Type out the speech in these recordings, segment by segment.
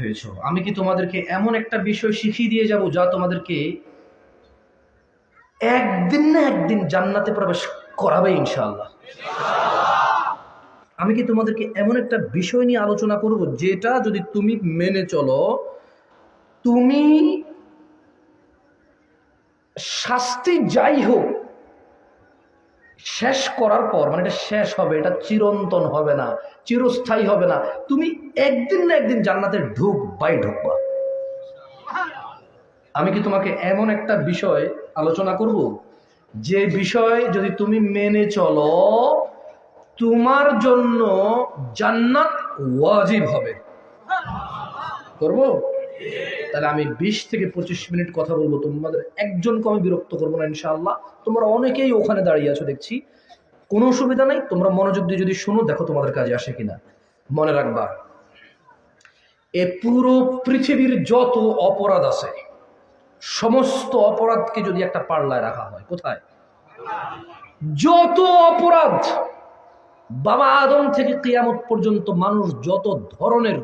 হয়েছ। আমি কি তোমাদেরকে এমন একটা বিষয় শিখিয়ে দিয়ে যাব যা তোমাদেরকে একদিন না একদিন জান্নাতে প্রবেশ করাবে ইনশাআল্লাহ? আমি কি তোমাদেরকে এমন একটা বিষয় নিয়ে আলোচনা করব যেটা যদি তুমি মেনে চলো, তুমি শাস্তি যাই হোক শেষ করার পর মানে এটা শেষ হবে, এটা চিরন্তন হবে না, চিরস্থায়ী হবে না, তুমি একদিন না একদিন জান্নাতে ঢুক বাই ঢুকবা। আমি কি তোমাকে এমন একটা বিষয় আলোচনা করব? যে বিষয় যদি তুমি মেনে চলো, তোমার জন্য জান্নাত ওয়াজিব হবে। করব? তাহলে আমি বিশ থেকে পঁচিশ মিনিট কথা বলব। তোমাদের একজনকে আমি বিরক্ত করব না, ইনশাআল্লাহ। তোমরা অনেকেই ওখানে দাঁড়িয়ে আছো, দেখছি। কোনো অসুবিধা নাই, তোমরা মনোযোগ দিয়ে যদি শুনো, দেখো তোমাদের কাজে আসে কিনা। মনে রাখবা, এ পুরো পৃথিবীর যত অপরাধ আছে, সমস্ত অপরাধকে যদি একটা পাল্লায় রাখা হয়, কোথায়? যত অপরাধ বাবা আদম থেকে কেয়ামত পর্যন্ত মানুষ যত ধরনের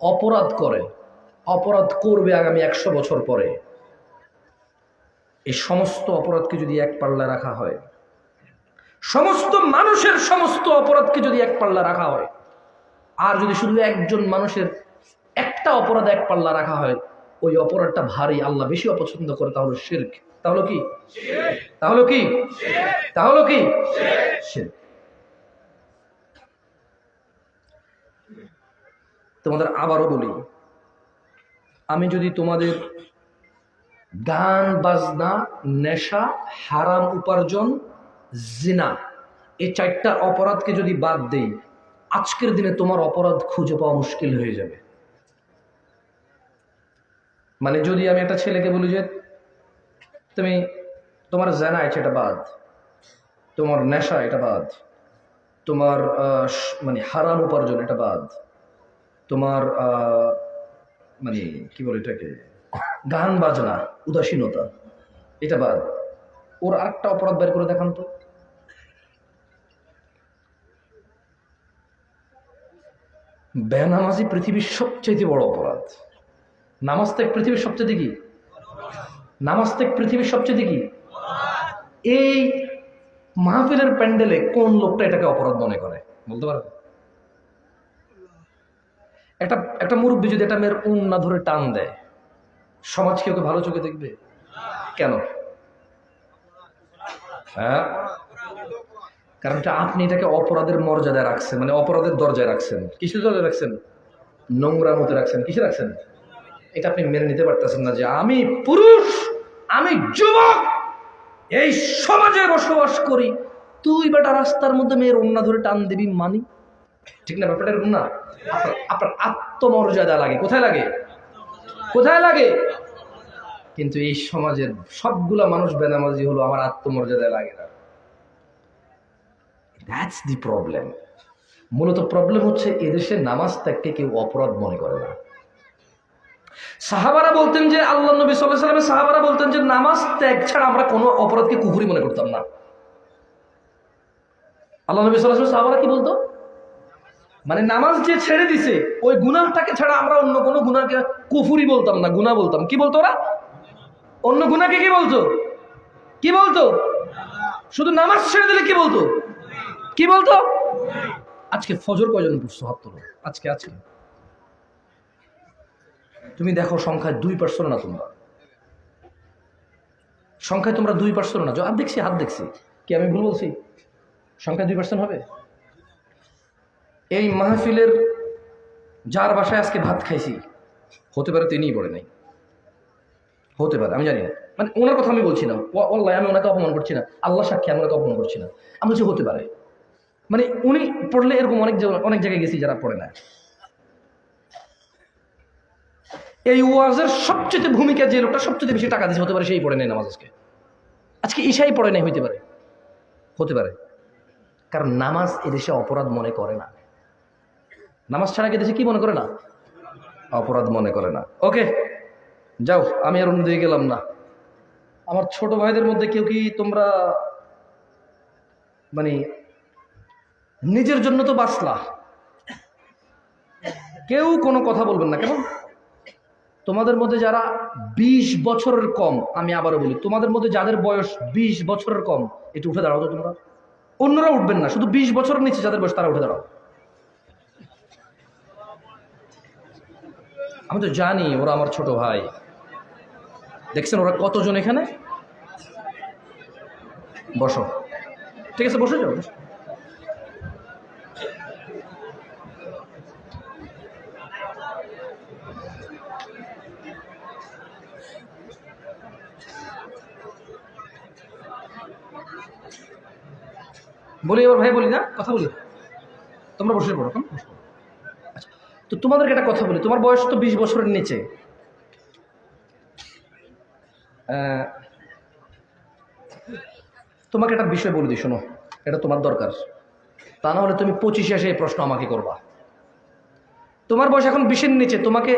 অপরাধ করে অপরাধ করবে আগামী একশো বছর পরে। এই সমস্ত অপরাধকে যদি এক পাল্লা রাখা হয়, সমস্ত মানুষের সমস্ত অপরাধকে যদি এক পাল্লা রাখা হয়, আর যদি শুধু একজন মানুষের একটা অপরাধ এক পাল্লা রাখা হয়, ওই অপরাধটা ভারী, আল্লাহ বেশি অপছন্দ করে, তাহলে শির্ক। তাহলে কি? তাহলে কি? তাহলে কি? শির্ক। তোমাদের আবারও বলি আমি যদি তোমাদের গান, বাজনা, নেশা, হারাম উপার্জন, জিনা এই চারটা অপরাধকে যদি বাদ দেই, আজকের দিনে তোমার অপরাধ খুঁজে পাওয়া মুশকিল হয়ে যাবে। মানে যদি আমি একটা ছেলেকে বলি যে, তুমি তোমার জানা আছে এটা বাদ, তোমার নেশা এটা বাদ, তোমার মানে হারাম উপার্জন এটা বাদ, তোমার মানে কি বলে এটাকে? গান বাজনা, উদাসীনতা, এটা বাদ। ওর আরেকটা অপরাধ বের করে দেখান তো। বেনামাজি পৃথিবীর সবচেয়ে বড় অপরাধ। নামাজ ত্যাগ পৃথিবীর সবচেয়ে কি? নামাজ ত্যাগ পৃথিবীর সবচেয়ে কি? এই মাহফিলের প্যান্ডেলে কোন লোকটা এটাকে অপরাধ মনে করে? বলতে পারো একটা একটা মুরব্বী যদি একটা মেয়ের উন না ধরে টান দেয়, সমাজ কি ওকে ভালো চোখে দেখবে? কেন? হ্যাঁ? কারণ এটা আপনি এটাকে অপরাধের মর্যাদায় রাখছেন মানে অপরাধের দরজায় রাখছেন। কিসের দরজায় রাখছেন? নোংরা মতো রাখছেন। কিসে রাখছেন? এটা আপনি মেনে নিতে পারতেছেন না যে আমি পুরুষ, আমি যুবক, এই সমাজে বসবাস করি। তুই বেটা রাস্তার মধ্যে মেয়ের অন্যা ধরে টান দিবি মানি? ঠিক না, ব্যাপারটা এরকম না। আপনার আত্মমর্যাদা লাগে। কোথায় লাগে? কোথায় লাগে? কিন্তু এই সমাজের সবগুলা মানুষ বেনামাজি হলো, আমার আত্মমর্যাদা লাগে না। দ্যাটস দি প্রবলেম মূলত প্রবলেম হচ্ছে এদেশে নামাজ ত্যাগকে কেউ অপরাধ মনে করে না। সাহাবারা বলতেন যে, আল্লাহ নবী সাল্লাহ সাল্লামের সাহাবারা বলতেন যে, নামাজ ত্যাগ ছাড়া আমরা কোনো অপরাধকে কুকুরি মনে করতাম না। আল্লাহ নবী সাল্লাহ সাহাবারা কি বলতো? মানে নামাজ যে ছেড়ে দিছে, ওই গুনাহটাকে ছাড়া আমরা অন্য কোনো গুনাহকে কুফুরি বলতাম না, গুনাহ বলতাম। কি বলতো ওরা? অন্য গুনাহকে কি বলতো? কি বলতো? শুধু নামাজ ছেড়ে দিলে কি বলতো? কি বলতো? আজকে ফজর কয়জন পড়ছো? হাত তোলো। আজকে আজকে। তুমি দেখো সংখ্যায় দুই পার্সেন্ট না তোমরা? সংখ্যায় তোমরা দুই পার্সেন্ট না। হাত দেখছি হাত দেখছি। কি আমি ভুল বলছি? সংখ্যায় দুই পার্সেন্ট হবে? এই মাহফিলের যার বাসায় আজকে ভাত খাইছি, হতে পারে তিনিই পড়ে নাই। হতে পারে, আমি জানি না। মানে ওনার কথা আমি বলছি না। অল্লাহ আমি ওনাকে অপমান করছি না। আল্লাহ সাক্ষী, আমি ওনাকে অপমান করছি না। আমি বলছি হতে পারে। মানে উনি পড়লে এরকম অনেক অনেক জায়গায় গেছি যারা পড়ে না। এই ওয়াজের সবচেয়ে ভূমিকা যে লোকটা সবচেয়ে বেশি টাকা দিচ্ছে হতে পারে সেই পড়ে নেই নামাজ আজকে। আজকে ঈশাই পড়ে নাই, হইতে পারে। হতে পারে। কারণ নামাজ এদেশে অপরাধ মনে করে না। নামাজ ছাড়া দেশে কি মনে করে না? অপরাধ মনে করে না। ওকে, যাও, আমি আর অন্যদিকে গেলাম না। আমার ছোট ভাইদের মধ্যে কেউ কি তোমরা মানে নিজের জন্য তো বাঁচলা। কেউ কোনো কথা বলবেন না, কেমন? তোমাদের মধ্যে যারা বিশ বছরের কম, আমি আবারও বলি, তোমাদের মধ্যে যাদের বয়স বিশ বছরের কম, একটু উঠে দাঁড়াও তো তোমরা। অন্যরা উঠবেন না, শুধু বিশ বছরের নিচে যাদের বয়স, তারা উঠে দাঁড়াও। আমি তো জানি ওরা আমার ছোট ভাই। দেখছেন ওরা কতজন এখানে? বসো। ঠিক আছে, বসে যাও বলি, এবার ভাই বলি না, কথা বলি। তোমরা বসে পড়ো, কেমন? তো তোমাদেরকে একটা কথা বলি, তোমার বয়স তো বিশ বছরের নিচে। তোমাকে একটা বিষয় বলে দিই, শোনো, এটা তোমার দরকার। তা না হলে তুমি পঁচিশে এসে এই প্রশ্ন আমাকে করবা। তোমার বয়স এখন বিশের নিচে, তোমাকে,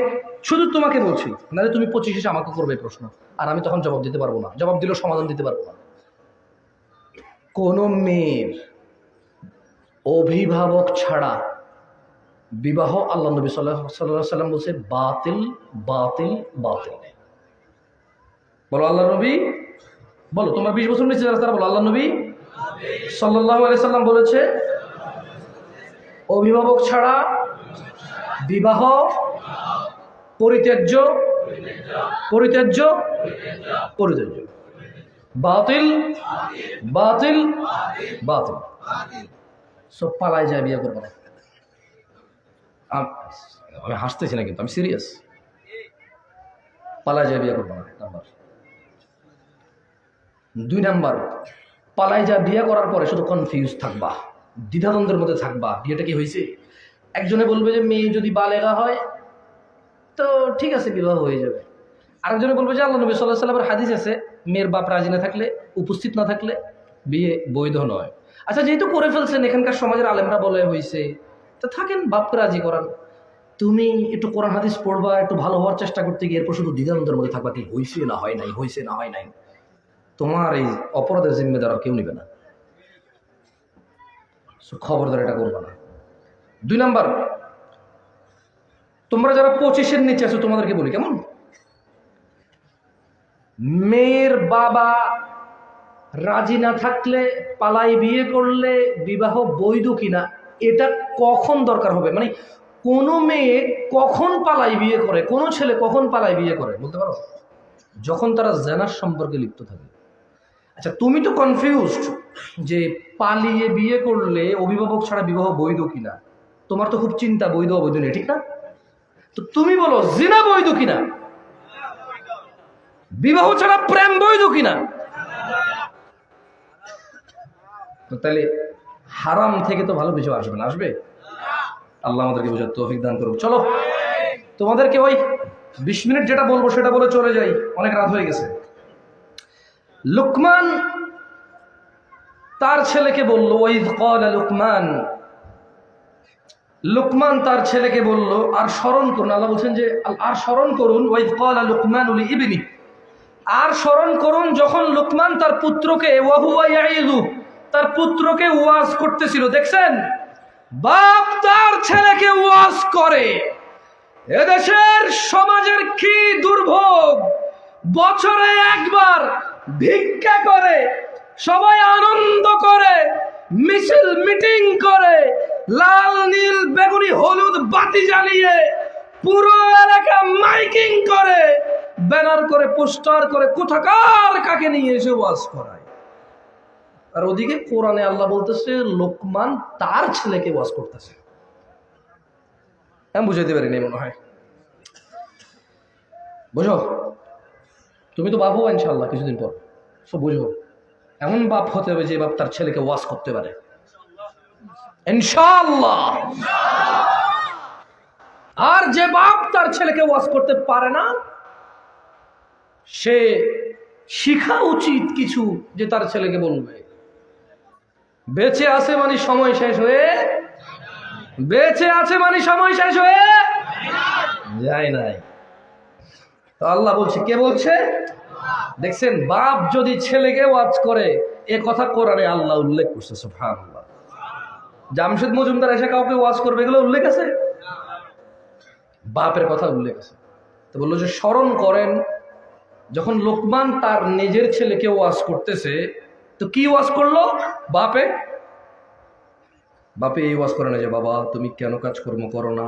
শুধু তোমাকে বলছি, নাহলে তুমি পঁচিশ এসে আমাকে করবে এই প্রশ্ন। আর আমি তখন জবাব দিতে পারব না, জবাব দিলেও সমাধান দিতে পারব না। কোনো মেয়ের অভিভাবক ছাড়া বিবাহ আল্লাহ নবী সাল্লাহ সাল্লাহ সাল্লাম বলছে বাতিল বাতিল বাতিল। বলো আল্লাহ নবী, বলো তোমার বিশ বছর নিচে তারা বলো আল্লাহ নবী। সাল্লাহ সাল্লাম বলেছে, অভিভাবক ছাড়া বিবাহ পরিত্যাজ্য পরিত্যাজ্য পরিত্যাজ্য। বাতিল বাতিল বাতিল। সব পালায় যায় বিয়ে করব না আম- হাসতেছি না কিন্তু, আমি সিরিয়াস পালায় যায় বিয়ে করব নাম্বার দুই নাম্বার পালায় যা বিয়ে করার পরে শুধু কনফিউজ থাকবা, দ্বিধাদ্বন্দ্বের মধ্যে থাকবা, বিয়েটা কি হয়েছে? একজনে বলবে যে, মেয়ে যদি বালেগা হয়, তো ঠিক আছে, বিবাহ হয়ে যাবে। আরেকজনে বলবে যে, আল্লাহ নবী সাল্লাহ সাল্লামের হাদিস আছে, মেয়ের বাপ রাজি না থাকলে, উপস্থিত না থাকলে, বিয়ে বৈধ নয়। আচ্ছা যেহেতু করে ফেলছেন, এখানকার সমাজের আলেমরা বলে হয়েছে তো থাকেন বাপকে রাজি করান। তুমি একটু কোরআন, হাদিস পড়বা, একটু ভালো হওয়ার চেষ্টা করতে গিয়ে এরপর শুধু দ্বিধানন্দের মধ্যে থাকবা কি হয়েছে না হয় নাই হয়েছে না হয় নাই। তোমার এই অপরাধের জিম্মেদার কেউ নিবে না। খবরদার এটা করবে না। দুই নাম্বার, তোমরা যারা পঁচিশের নিচে আছো, তোমাদেরকে বলি, কেমন? মেয়ের বাবা রাজি না থাকলে পালাই বিয়ে করলে বিবাহ বৈধ কিনা এটা কখন দরকার হবে? মানে কোনো মেয়ে কখন পালাই বিয়ে করে? কোনো ছেলে কখন পালাই বিয়ে করে? বলতে পারো? যখন তারা জেনার সম্পর্কে লিপ্ত থাকে। আচ্ছা তুমি তো কনফিউজড যে পালিয়ে বিয়ে করলে অভিভাবক ছাড়া বিবাহ বৈধ কিনা? তোমার তো খুব চিন্তা, বৈধ অবৈধ নেই, ঠিক না? তো তুমি বলো, জিনা বৈধ কিনা? বিবাহ ছাড়া প্রেম বৈধ কিনা? তাহলে হারাম থেকে তো ভালো কিছু আসবে না, আসবে? আল্লাহ আমাদেরকে বোঝার তৌফিক দান করুক। চলো, তোমাদেরকে ওই বিশ মিনিট যেটা বলব সেটা বলে চলে যাই। অনেক রাত হয়ে গেছে। লুকমান তার ছেলেকে বলল ওইদ কল লুকমান। লুকমান তার ছেলেকে বলল, আর স্মরণ করুন। আল্লাহ বলছেন যে আর স্মরণ করুন ওইদ কল লুকমান উলি ইবিনি। আর স্মরণ করুন যখন লুকমান তার পুত্রকে ওয়াহুয়া ইয়াইদু তার পুত্রকে ওয়াজ করতেছিল, দেখছেন? বাপ তার ছেলেকে ওয়াজ করে। এদেশের সমাজের কি দুর্ভোগ? বছরে একবার ভিক্ষা করে, সবাই আনন্দ করে, মিছিল মিটিং করে, লাল, নীল, বেগুনি, হলুদ, বাতি জ্বালিয়ে পুরো এলাকা মাইকিং করে, ব্যানার করে, পোস্টার করে, কোথাকার কাকে নিয়ে এসে ওয়াজ করায়? আর ওদিকে কোরআনে আল্লাহ বলতেছে, লোকমান তার ছেলেকে ওয়াজ করতেছে। আমি বুঝাইতে পারিনি, মনে হয়। বুঝো? তুমি তো বাপ হব ইনশাল্লাহ কিছুদিন পর। সব বুঝো, এমন বাপ হতে হবে যে বাপ তার ছেলেকে ওয়াজ করতে পারে। ইনশাল্লাহ আর যে বাপ তার ছেলেকে ওয়াজ করতে পারে না, সে শিখা উচিত কিছু যে তার ছেলেকে বলবে। বেঁচে আছে মানে সময় শেষ হয়ে বেঁচে আছে মানে সময় শেষ হয়ে যায় নাই। তো আল্লাহ বলছে, কে বলছে? দেখছেন, বাপ যদি ছেলেকে ওয়াজ করে, এ কথা কোরআনে আল্লাহ উল্লেখ করছে, সুবহানাল্লাহ। জামশেদ মজুমদার এসে কাউকে ওয়াজ করবে, এগুলো উল্লেখ আছে? বাপের কথা উল্লেখ আছে। তো বলল যে, স্মরণ করেন, যখন লোকমান তার নিজের ছেলেকে ওয়াজ করতেছে তো কি ওয়াজ করল? বাপে? বাপে এই ওয়াজ করে না যে, বাবা, তুমি কেন কাজকর্ম করো না?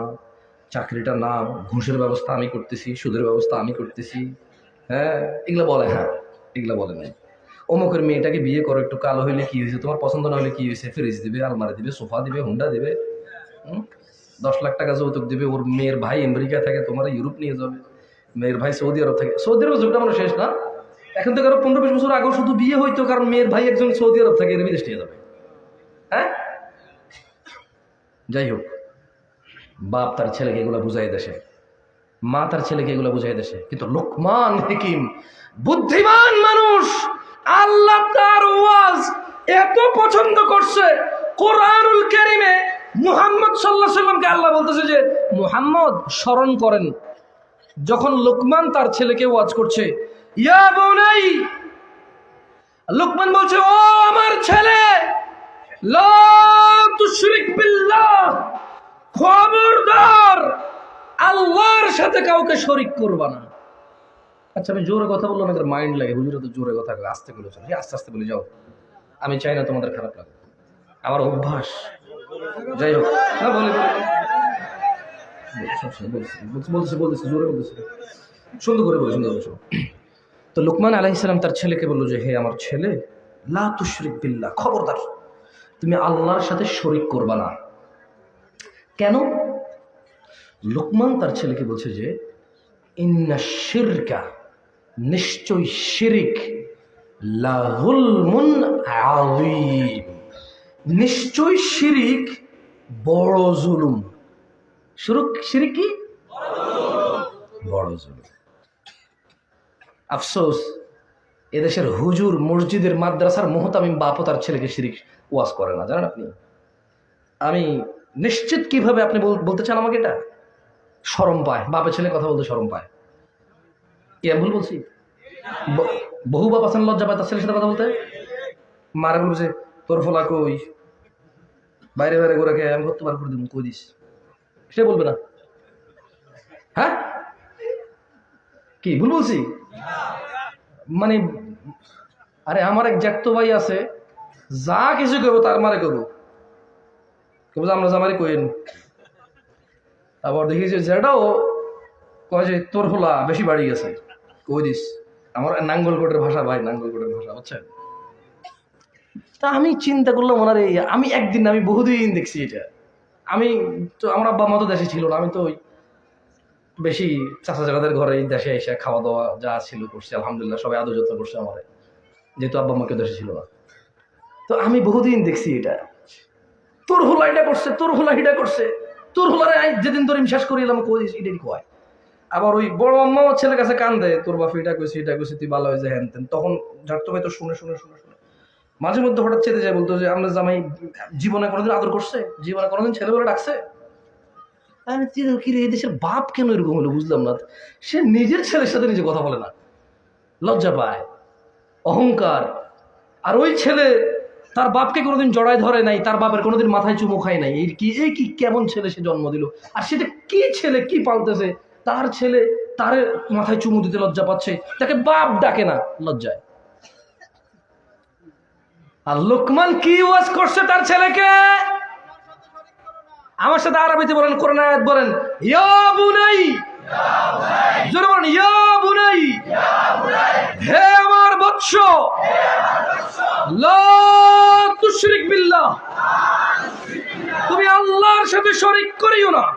চাকরিটা না, ঘুষের ব্যবস্থা আমি করতেছি, সুদের ব্যবস্থা আমি করতেছি। হ্যাঁ এগুলো বলে হ্যাঁ এগুলো বলে নাই। অমুকের মেয়েটাকে বিয়ে করো, একটু কালো হইলে কি হয়েছে? তোমার পছন্দ না হলে কি হয়েছে? ফ্রিজ দিবে, আলমারি দিবে, সোফা দিবে, হুন্ডা দিবে? দশ লাখ টাকা যৌতুক দিবে, ওর মেয়ের ভাই আমেরিকায় থাকে তোমার ইউরোপ নিয়ে যাবে। মেয়ের ভাই সৌদি আরব থাকে, সৌদি আরব যুগটা আমরা শেষ না? এখন তো আরও পনেরো বিশ বছর আগেও শুধু বিয়ে হইতো, কারণ মেয়ের ভাই একজন সৌদি আরব থাকে, এর বিদেশ নিয়ে যাবে। হ্যাঁ? যাই হোক, বাপ তার ছেলেকে এগুলো বুঝাই দেশে, মা তার ছেলেকে এগুলো বুঝাই দেশে। কিন্তু লোকমান হেকিম, বুদ্ধিমান মানুষ, আল্লাহ তার ওয়াজ এত পছন্দ করছে, কোরআনুল কারিমে মুহাম্মদ সাল্লাহ সাল্লামকে আল্লাহ বলতেছে যে, মুহাম্মদ, স্মরণ করেন। যখন লোকমান তার ছেলেকে ওয়াজ করছে ইয়া বোনাই, লোকমান বলছে, ও আমার ছেলে, লা তুশরিক বিল্লাহ, খবরদার, আল্লাহর সাথে কাউকে শরিক করবা না। আচ্ছা আমি জোরে কথা বললাম আমাদের মাইন্ড লাগে। হুজুরে তো জোরে কথা আস্তে বলে চলো। আস্তে আস্তে বলে, যাও। আমি চাই না তোমাদের খারাপ লাগে আমার অভ্যাস। যাই হোক, না বলি। বলি। বলছি বলছি বলছি জোরে বলতেছি। সুন্দর করে বলি, সুন্দর করে। তো লুকমান আলাইসালাম তার ছেলেকে বলল যে, হে আমার ছেলে, লা তুশরিক বিল্লাহ, খবরদার। তুমি আল্লাহর সাথে শরিক করবা না। কেন? লুকমান তার ছেলেকে বলছে যে, ইন্না শিরকা নিশ্চয় শিরিক লাহুলমুন আযীম। নিশ্চয় শিরিক বড় জুলুম। শিরিক কি? বড় জুলুম। আফসোস, এদেশের হুজুর মসজিদের মাদ্রাসার মোহতামিম বাপও তার ছেলেকে শিরিক ওয়াজ করে না, জানেন আপনি? আমি নিশ্চিত কীভাবে আপনি বল- বলতে চান আমাকে এটা? সরম পায়, বাপের ছেলে কথা বলতে সরম পায়। কি ভুল বলছি? বহু বাপ আছেন, লজ্জা পায় তার ছেলের সাথে কথা বলতে? মারে বলছে তোর ফলা কই? বাইরে বাইরে করে আমি করতে বার করে দিব, কই দিস? সে বলবে না। হ্যাঁ? কি, ভুল বলছি? মানে আরে আমার এক জ্যাঠতো ভাই আছে, যা কিছু করব তার মারে করব আমরা জামারি কইন আবার দেখি যে যেটাও কয় যে, তোর হোলা বেশি বাড়ি গেছে। কই দিস? আমার নাঙ্গলকোটের ভাষা, ভাই, নাঙ্গলকোটের ভাষা, বুঝছেন? তা আমি চিন্তা করলাম, ওনার এই আমি একদিন আমি বহুদিন দেখছি এটা। আমি তো, আমার আব্বা মা তো দেশে ছিল না, আমি তো ওই বেশি চাচা চাকাদের ঘরে দেশে এসে খাওয়া দাওয়া যা ছিল করছি, আলহামদুলিল্লাহ, সবাই আদর যত্ন করছে আমার। যেহেতু আব্বা মাকে দেশে ছিল না। তো আমি বহুদিন দেখছি এটা। তোর হোলা এটা করছে, তোর হোলা এটা করছে। তোর হোলারে আই যেদিন তোর শেষ করি এলাম কই এটাই কয়। আবার ওই বড় আম্মা আমার ছেলের কাছে কান দেয়, তোর বাপি এটা কইছি, এটা কইছে, তুই ভালো হয়েছে হ্যান তেন। তখন ঝাড়তো ভাই তো শুনে শুনে শুনে শুনে। মাঝে মধ্যে হঠাৎ চেতে যায় বলতো যে, আমরা জামাই, জীবনে কোনোদিন আদর করছে? জীবনে কোনোদিন ছেলে বলে ডাকছে? আমি চিন্তা কি এই দেশের বাপ কেন এরকম হলো বুঝলাম না। সে নিজের ছেলের সাথে নিজে কথা বলে না। লজ্জা পায়, অহংকার। আর ওই ছেলে তার বাপকে কোনোদিন জড়ায় ধরে নাই, তার বাপের কোনোদিন মাথায় চুমু খায় নাই। এই কি এই কি, কেমন ছেলে সে জন্ম দিল। আর সেটা কি ছেলে, কি পালতেছে? তার ছেলে তার মাথায় চুমু দিতে লজ্জা পাচ্ছে। তাকে বাপ ডাকে না, লজ্জায়। আর লোকমান কি ওয়াজ করছে তার ছেলেকে? আমার সাথে আরবিতে বলেন কোরআন আয়াত বলেন, ইয়া বুনাই। জোরে বলেন, ইয়া বুনাই। হে আমার বৎস। লা তুশরিক বিল্লাহ। তুমি আল্লাহর সাথে শরীক করিও না।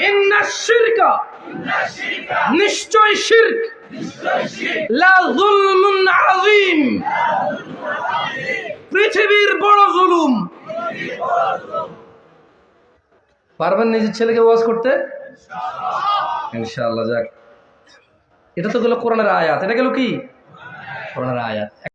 ইন্না শিরকা। নিশ্চয় শিরক। লা যুলমুন আযীম। পৃথিবীর বড় জুলুম। পারবেন নিজের ছেলেকে ওয়াজ করতে? ইনশাআল্লাহ, যাক। এটা তো গেল কোরআনের আয়াত। এটা গেল কি? কোরআনের আয়াত।